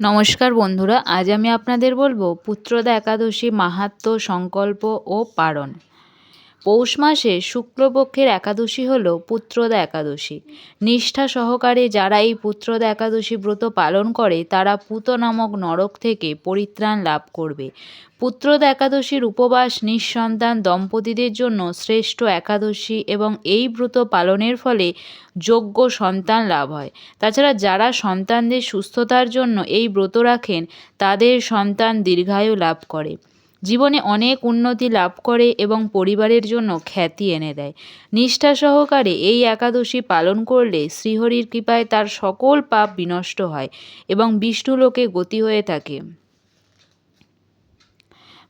নমস্কার বন্ধুরা আজ আমি আপনাদের বলব পুত্রদা একাদশী মাহাত্ম সংকল্প ও পারণ। পৌষ মাসে শুক্লপক্ষের একাদশী হল পুত্রদা একাদশী। নিষ্ঠা সহকারে যারা এই পুত্রদা একাদশী ব্রত পালন করে, তারা পুত নামক নরক থেকে পরিত্রাণ লাভ করবে। পুত্রদা একাদশীর উপবাস নিঃসন্তান দম্পতিদের জন্য শ্রেষ্ঠ একাদশী এবং এই ব্রত পালনের ফলে যোগ্য সন্তান লাভ হয়। তাছাড়া যারা সন্তানদের সুস্থতার জন্য এই ব্রত রাখেন, তাদের সন্তান দীর্ঘায়ু লাভ করে। জীবনে অনেক উন্নতি লাভ করে এবং পরিবারের জন্য খ্যাতি এনে দেয়। নিষ্ঠা সহকারে এই একাদশী পালন করলে শ্রীহরির কৃপায় তার সকল পাপ বিনষ্ট হয় এবং বিষ্ণুলোকে গতি হয়ে থাকে।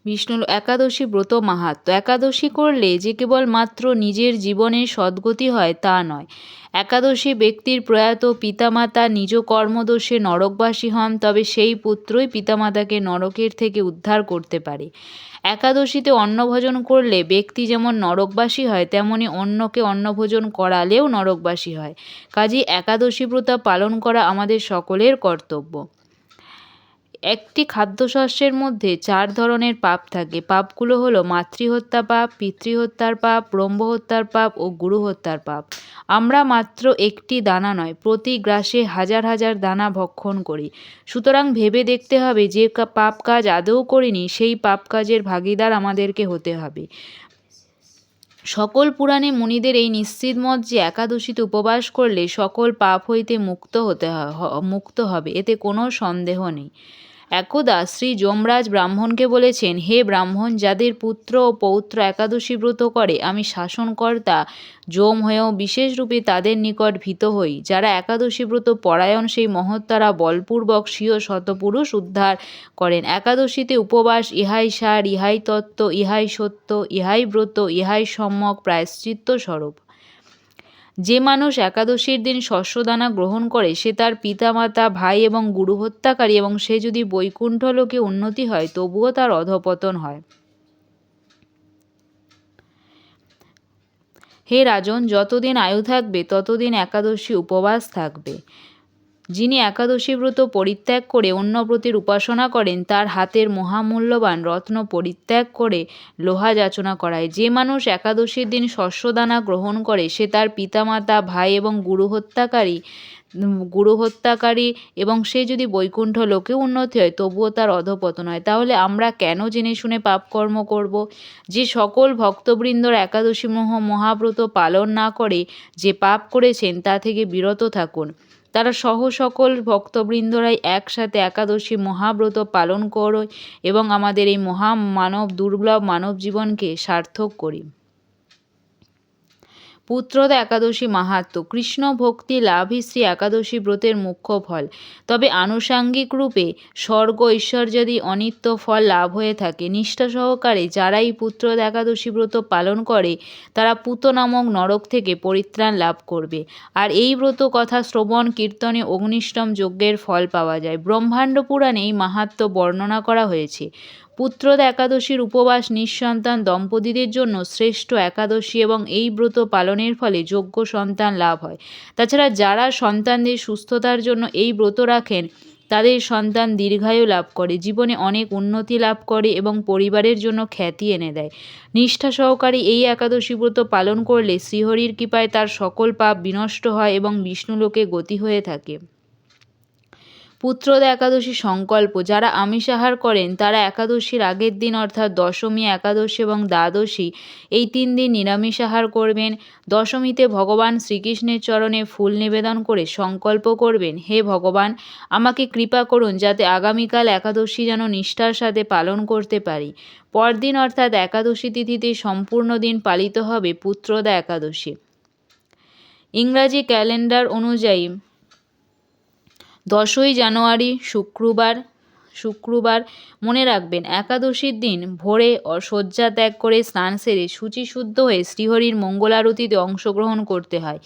বিষ্ণু একাদশী ব্রত মাহাত্ম। একাদশী করলে যে কেবল মাত্র নিজের জীবনে সদ্গতি হয়, তা নয়। একাদশী ব্যক্তির প্রয়াত পিতামাতা নিজ কর্মদোষে নরকবাসী হন, তবে সেই পুত্রই পিতামাতাকে নরকের থেকে উদ্ধার করতে পারে। একাদশীতে অন্নভোজন করলে ব্যক্তি যেমন নরকবাসী হয়, তেমনি অন্যকে অন্নভোজন করালেও নরকবাসী হয়। কাজী একাদশী ব্রত পালন করা আমাদের সকলের কর্তব্য। একটি খাদ্যশস্যের মধ্যে চার ধরনের পাপ থাকে। পাপগুলো হলো মাতৃহত্যা পাপ, পিতৃহত্যার পাপ, ব্রহ্মহত্যার পাপ ও গুরুহত্যার পাপ। আমরা মাত্র একটি দানা নয়, প্রতি গ্রাসে হাজার হাজার দানা ভক্ষণ করি। সুতরাং ভেবে দেখতে হবে যে পাপ কাজ আদৌ করিনি, সেই পাপ কাজের ভাগিদার আমাদেরকে হতে হবে। সকল পুরাণে মুনিদের এই নিশ্চিত মত যে একাদশীতে উপবাস করলে সকল পাপ হইতে মুক্ত হতে মুক্ত হবে, এতে কোনো সন্দেহ নেই। একদা শ্রী যমরাজ ব্রাহ্মণকে বলেছেন, হে ব্রাহ্মণ, যাদের পুত্র ও পৌত্র একাদশী ব্রত করে, আমি শাসনকর্তা যম হয়েও বিশেষরূপে তাদের নিকট ভীত হই। যারা একাদশী ব্রত পরায়ণ, সেই মহত্তারা বলপূর্বক স্বীয় শতপুরুষ উদ্ধার করেন। একাদশীতে উপবাস, ইহাই সার, ইহাই তত্ত্ব, ইহাই সত্য, ইহাই ব্রত, ইহাই সম্যক প্রায়শ্চিত্ত স্বরূপ যে মানুষ একাদশীর দিন শস্যদানা গ্রহণ করে, সে তার পিতামাতা, ভাই এবং গুরু হত্যাকারী এবং সে যদি বৈকুণ্ঠ লোকে উন্নতি হয়, তবুও তার অধপতন হয়। হে রাজন, যতদিন আয়ু থাকবে, ততদিন একাদশী উপবাস থাকবে। যিনি একাদশী ব্রত পরিত্যাগ করে অন্য ব্রতের উপাসনা করেন, তার হাতের মহামূল্যবান রত্ন পরিত্যাগ করে লোহা যাচনা করায়। যে মানুষ একাদশীর দিন শস্যদানা গ্রহণ করে, সে তার পিতামাতা, ভাই এবং গুরু হত্যাকারী গুরু হত্যাকারী এবং সে যদি বৈকুণ্ঠ লোকে উন্নতি হয়, তবুও তার অধপতন হয়। তাহলে আমরা কেন জেনে শুনে পাপকর্ম করব? যে সকল ভক্তবৃন্দর একাদশী মহ, মহাব্রত পালন না করে যে পাপ করেছেন, তা থেকে বিরত থাকুন। তারা সহ সকল ভক্তবৃন্দরাই একসাথে একাদশী মহাব্রত পালন করো এবং আমাদের এই মহামানব দুর্লভ মানব জীবনকে সার্থক করি। পুত্রদা একাদশী মাহাত্ম। কৃষ্ণ ভক্তি লাভই শ্রী একাদশী ব্রতের মুখ্য ফল। তবে আনুষাঙ্গিক রূপে স্বর্গ ঐশ্বর্যাদি অনিত্য ফল লাভ হয়ে থাকে। নিষ্ঠা সহকারে যারাই পুত্রদা একাদশী ব্রত পালন করে, তারা পুত নামক নরক থেকে পরিত্রাণ লাভ করবে। আর এই ব্রত কথা শ্রবণ, কীর্তনে অগ্নিষ্টম যজ্ঞের ফল পাওয়া যায়। ব্রহ্মাণ্ড পুরাণে এই মাহাত্ম বর্ণনা করা হয়েছে। পুত্রদা একাদশীর উপবাস নিঃসন্তান দম্পতিদের জন্য শ্রেষ্ঠ একাদশী এবং এই ব্রত পালনের ফলে যোগ্য সন্তান লাভ হয়। তাছাড়া যারা সন্তানদের সুস্থতার জন্য এই ব্রত রাখেন, তাদের সন্তান দীর্ঘায়ু লাভ করে, জীবনে অনেক উন্নতি লাভ করে এবং পরিবারের জন্য খ্যাতি এনে দেয়। নিষ্ঠা সহকারে এই একাদশী ব্রত পালন করলে শ্রীহরির কৃপায় তার সকল পাপ বিনষ্ট হয় এবং বিষ্ণুলোকে গতি হয়ে থাকে। পুত্রদা একাদশী সংকল্প, যারা আমিষ আহার করেন, তারা একাদশীর আগের দিন, অর্থাৎ দশমী, একাদশী এবং দ্বাদশী, এই তিন দিন নিরামিষ আহার করবেন। দশমীতে ভগবান শ্রীকৃষ্ণের চরণে ফুল নিবেদন করে সংকল্প করবেন, হে ভগবান, আমাকে কৃপা করুন যাতে আগামীকাল একাদশী যেন নিষ্ঠার সাথে পালন করতে পারি। পরদিন, অর্থাৎ একাদশী তিথিতে সম্পূর্ণ দিন পালিত হবে পুত্রদা একাদশী। ইংরাজি ক্যালেন্ডার অনুযায়ী দশই জানুয়ারি শুক্রবার শুক্রবার মনে রাখবেন, একাদশীর দিন ভোরে শয্যা ত্যাগ করে স্নান সেরে শুচিশুদ্ধ হয়ে শ্রীহরির মঙ্গলারতিতে অংশগ্রহণ করতে হয়।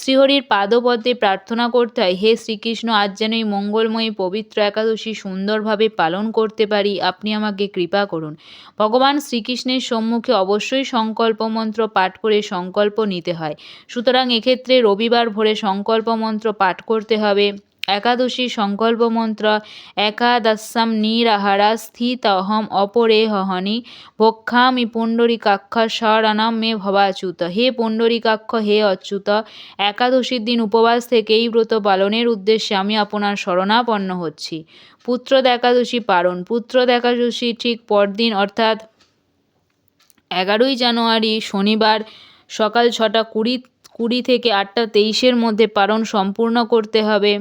শ্রীহরির পাদপদ্মে প্রার্থনা করতে হয়, হে শ্রীকৃষ্ণ, আজ যেন এই মঙ্গলময়ী পবিত্র একাদশী সুন্দরভাবে পালন করতে পারি, আপনি আমাকে কৃপা করুন। ভগবান শ্রীকৃষ্ণের সম্মুখে অবশ্যই সংকল্প মন্ত্র পাঠ করে সংকল্প নিতে হয়। সুতরাং এক্ষেত্রে রবিবার ভোরে সংকল্প মন্ত্র পাঠ করতে হবে। একাদশী সংকল্প মন্ত্র একাদশাম নিরাহারা স্থিতহম অপরে হহনি ভক্ষামি পুণ্ডরিকাক্ষ শরণম মে ভবাচ্যুত। হে পুণ্ডরিকাক্ষ, হে অচ্যুত, একাদশীর দিন উপবাস থেকে এই ব্রত পালনের উদ্দেশ্যে আমি আপনার শরণাপন্ন হচ্ছি। পুত্রদ একাদশী পালন পুত্রদ একাদশী ঠিক পরদিন, অর্থাৎ এগারোই জানুয়ারি শনিবার সকাল ছটা কুড়ি কুড়ি থেকে আটটা তেইশের মধ্যে পালন সম্পূর্ণ করতে হবে।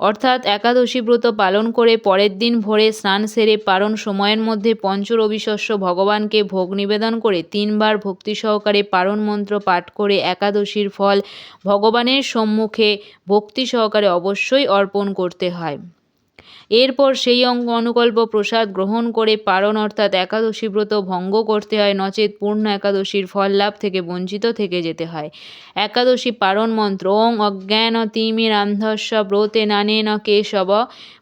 অর্থাৎ একাদশী ব্রত পালন করে পরের দিন ভোরে স্নান সেরে পারণ সময়ের মধ্যে পঞ্চরবিশস্য ভগবানকে ভোগ নিবেদন করে তিনবার ভক্তি সহকারে পারণ মন্ত্র পাঠ করে একাদশীর ফল ভগবানের সম্মুখে ভক্তি সহকারে অবশ্যই অর্পণ করতে হয়। এরপর সেই অঙ্গ অনুকল্প প্রসাদ গ্রহণ করে পারণ অর্থাৎ একাদশী ব্রত ভঙ্গ করতে হয়। নচেত পূর্ণ একাদশীর ফল লাভ থেকে বঞ্চিত থেকে যেতে হয়। একাদশী পারণ মন্ত্র, ওং অজ্ঞান তিমিরান্ধস্য ব্রতে নানেন কেশব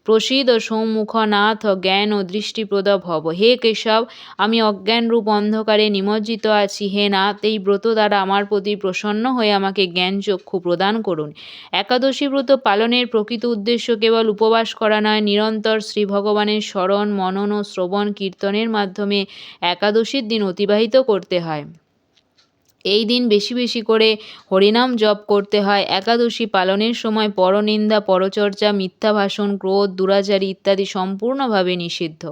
প্রসিদ সৌমুখনাথ জ্ঞান ও দৃষ্টিপ্রদ ভব। হে কেশব, আমি অজ্ঞানরূপ অন্ধকারে নিমজ্জিত আছি। হে নাথ, এই ব্রত দ্বারা আমার প্রতি প্রসন্ন হয়ে আমাকে জ্ঞান চক্ষু প্রদান করুন। একাদশী ব্রত পালনের প্রকৃত উদ্দেশ্য কেবল উপবাস করা নয় নিরন্তর শ্রী ভগবানের স্মরণ, মনন ও শ্রবণ কীর্তনের মাধ্যমে একাদশীর দিন অতিবাহিত করতে হয়। এই দিন বেশি বেশি করে হরিনাম জপ করতে হয়। একাদশী পালনের সময় পরনিন্দা, পরচর্চা মিথ্যা ভাষণ ক্রোধ, দুরাচারী ইত্যাদি সম্পূর্ণভাবে নিষিদ্ধ।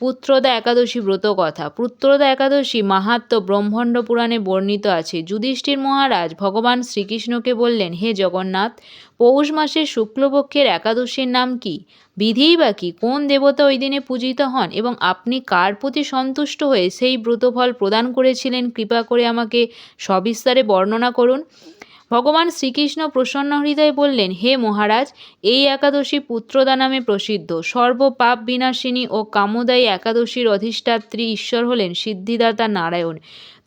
পুত্রদা একাদশী ব্রত কথা। পুত্রদা একাদশী মাহাত্ম ব্রহ্মাণ্ড পুরাণে বর্ণিত আছে। যুধিষ্ঠির মহারাজ ভগবান শ্রীকৃষ্ণকে বললেন, হে জগন্নাথ, পৌষ মাসের শুক্লপক্ষের একাদশীর নাম কি? বিধিই বা কি? কোন দেবতা ওই দিনে পূজিত হন? এবং আপনি কার প্রতি সন্তুষ্ট হয়ে সেই ব্রতফল প্রদান করেছিলেন? কৃপা করে আমাকে সবিস্তারে বর্ণনা করুন। ভগবান শ্রীকৃষ্ণ প্রসন্ন হৃদয়ে বললেন, হে মহারাজ, এই একাদশী পুত্রদা নামে প্রসিদ্ধ। সর্বপাপ বিনাশিনী ও কামোদায়ী একাদশীর অধিষ্ঠাত্রী ঈশ্বর হলেন সিদ্ধিদাতা নারায়ণ।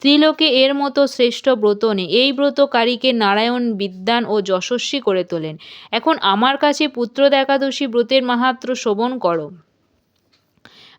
ত্রিলোকে এর মতো শ্রেষ্ঠ ব্রত নেই। এই ব্রতকারীকে নারায়ণ বিদ্যান ও যশস্বী করে তোলেন। এখন আমার কাছে পুত্রদ একাদশী ব্রতের মাহাত্র শোভন করো।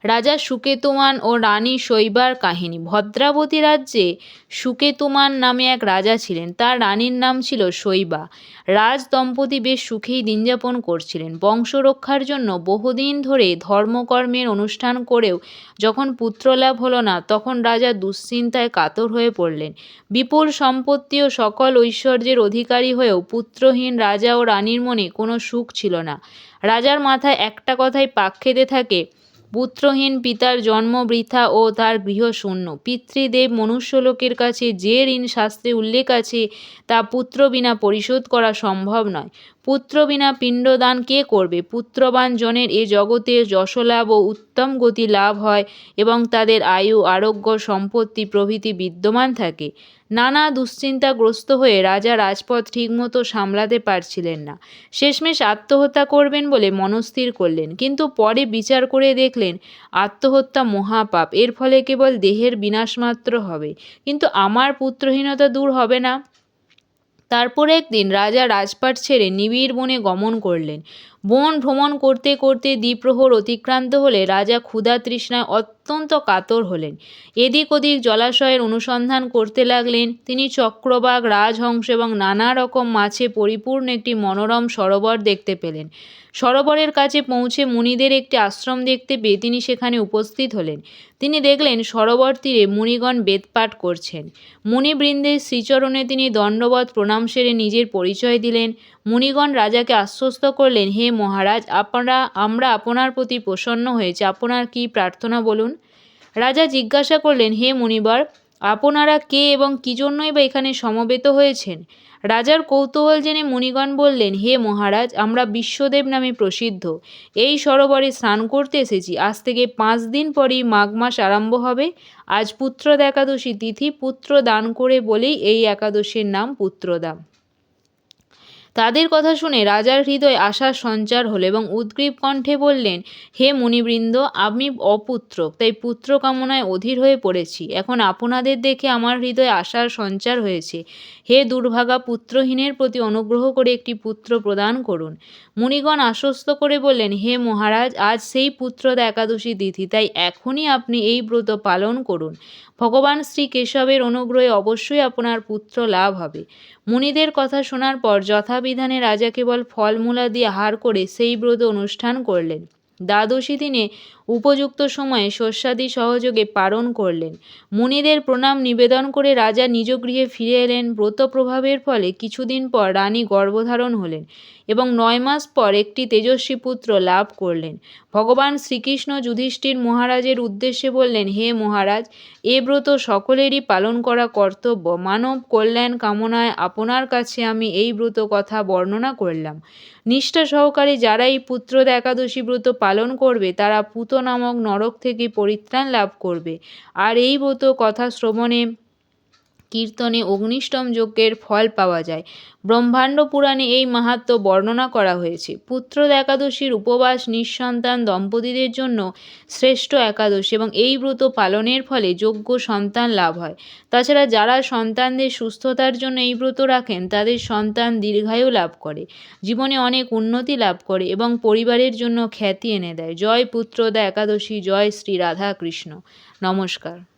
রাজা সুকেতুমান ও রানী শৈবার কাহিনী। ভদ্রাবতী রাজ্যে সুকেতুমান নামে এক রাজা ছিলেন। তার রানীর নাম ছিল শৈবা। রাজ দম্পতি বেশ সুখেই দিনযাপন করছিলেন। বংশ রক্ষার জন্য বহুদিন ধরে ধর্মকর্মের অনুষ্ঠান করেও যখন পুত্রলাভ হলো না, তখন রাজা দুশ্চিন্তায় কাতর হয়ে পড়লেন। বিপুল সম্পত্তি ও সকল ঐশ্বর্যের অধিকারী হয়েও পুত্রহীন রাজা ও রানীর মনে কোনো সুখ ছিল না। রাজার মাথায় একটা কথাই পাক খেতে থাকে পুত্রহীন পিতার জন্ম বৃথা ও তার গৃহ শূন্য। পিতৃদেব মনুষ্যলোকের কাছে যে ঋণ শাস্ত্রে উল্লেখ আছে, তা পুত্র বিনা পরিশোধ করা সম্ভব নয়। পুত্র বিনা পিণ্ডদান কে করবে? পুত্রবান জনের এ জগতে যশলাভ ও উত্তম গতি লাভ হয় এবং তাদের আয়ু, আরোগ্য, সম্পত্তি প্রভৃতি বিদ্যমান থাকে। নানা দুশ্চিন্তাগ্রস্ত হয়ে রাজা রাজপথ ঠিকমতো সামলাতে পারছিলেন না। শেষমেশ আত্মহত্যা করবেন বলে মনস্থির করলেন। কিন্তু পরে বিচার করে দেখলেন, আত্মহত্যা মহাপাপ। এর ফলে কেবল দেহের বিনাশ মাত্র হবে। কিন্তু আমার পুত্রহীনতা দূর হবে না। তারপর একদিন রাজা রাজপাট ছেড়ে নিবিড় বনে গমন করলেন। বন ভ্রমণ করতে করতে দ্বিপ্রহর অতিক্রান্ত হলে রাজা ক্ষুধা তৃষ্ণায় অত্যন্ত কাতর হলেন। এদিক ওদিক জলাশয়ের অনুসন্ধান করতে লাগলেন। তিনি চক্রবাগ রাজহংস এবং নানা রকম মাছে পরিপূর্ণ একটি মনোরম সরোবর দেখতে পেলেন। সরোবরের কাছে পৌঁছে মুনিদের একটি আশ্রম দেখতে পেয়ে তিনি সেখানে উপস্থিত হলেন। তিনি দেখলেন সরোবর তীরে মুনিগণ বেদপাঠ করছেন। মুনিবৃন্দের শ্রীচরণে তিনি দণ্ডবধ প্রণাম সেরে নিজের পরিচয় দিলেন। মুনিগণ রাজাকে আশ্বস্ত করলেন, হে মহারাজ, আপনারা, আমরা আপনার প্রতি প্রসন্ন হয়েছে। আপনার কি প্রার্থনা বলুন? রাজা জিজ্ঞাসা করলেন, হে মুনিবর, আপনারা কে এবং কী জন্যই বা এখানে সমবেত হয়েছেন? রাজার কৌতূহল জেনে মুনিগণ বললেন, হে মহারাজ, আমরা বিশ্বদেব নামে প্রসিদ্ধ। এই সরোবরে স্নান করতে এসেছি। আজ থেকে পাঁচ দিন পরেই মাঘ মাস আরম্ভ হবে। আজ পুত্রদ একাদশী তিথি, পুত্র দান করে বলেই এই একাদশীর নাম পুত্রদা তাদের কথা শুনে রাজার হৃদয়ে আশার সঞ্চার হলো এবং উদ্গ্রীব কণ্ঠে বললেন, হে মুনিবৃন্দ, আমি অপুত্র, তাই পুত্র কামনায় অধীর হয়ে পড়েছি। এখন আপনাদের দেখে আমার হৃদয়ে আশার সঞ্চার হয়েছে। হে দুর্ভাগা পুত্রহীনের প্রতি অনুগ্রহ করে একটি পুত্র প্রদান করুন। মুনিগণ আশ্বস্ত করে বললেন, হে মহারাজ, আজ সেই পুত্রদা একাদশী তিথি, তাই এখনই আপনি এই ব্রত পালন করুন। ভগবান শ্রী কেশবের অনুগ্রহে অবশ্যই আপনার পুত্র লাভ হবে। মুনিদের কথা শোনার পর যথাবিধি বিধানে রাজা কেবল ফলমূলা দিয়ে আহার করে সেই ব্রত অনুষ্ঠান করলেন। দ্বাদশী দিনে উপযুক্ত সময়ে শস্যাদি সহযোগে পালন করলেন। মুনিদের প্রণাম নিবেদন করে রাজা নিজ গৃহে ফিরে এলেন। ব্রত প্রভাবের ফলে কিছুদিন পর রানী গর্ভধারণ হলেন এবং নয় মাস পর একটি তেজস্বী পুত্র লাভ করলেন। ভগবান শ্রীকৃষ্ণ যুধিষ্ঠির মহারাজের উদ্দেশ্যে বললেন, হে মহারাজ, এ ব্রত সকলেরই পালন করা কর্তব্য। মানব কল্যাণ কামনায় আপনার কাছে আমি এই ব্রত কথা বর্ণনা করলাম। নিষ্ঠা সহকারে যারা এই পুত্রদা একাদশী ব্রত পালন করবে, তারা পুত নামক নরক থেকে পরিত্রাণ লাভ করবে। আর এই ব্রত কথা শ্রবণে কীর্তনে অগ্নিষ্টম যজ্ঞের ফল পাওয়া যায়। ব্রহ্মাণ্ড পুরাণে এই মাহাত্ম্য বর্ণনা করা হয়েছে। পুত্র একাদশীর উপবাস নিঃসন্তান দম্পতিদের জন্য শ্রেষ্ঠ একাদশী এবং এই ব্রত পালনের ফলে যোগ্য সন্তান লাভ হয়। তাছাড়া যারা সন্তানদের সুস্থতার জন্য এই ব্রত রাখেন, তাদের সন্তান দীর্ঘায়ু লাভ করে, জীবনে অনেক উন্নতি লাভ করে এবং পরিবারের জন্য খ্যাতি এনে দেয়। জয় পুত্রদা একাদশী জয় শ্রী রাধা কৃষ্ণ নমস্কার।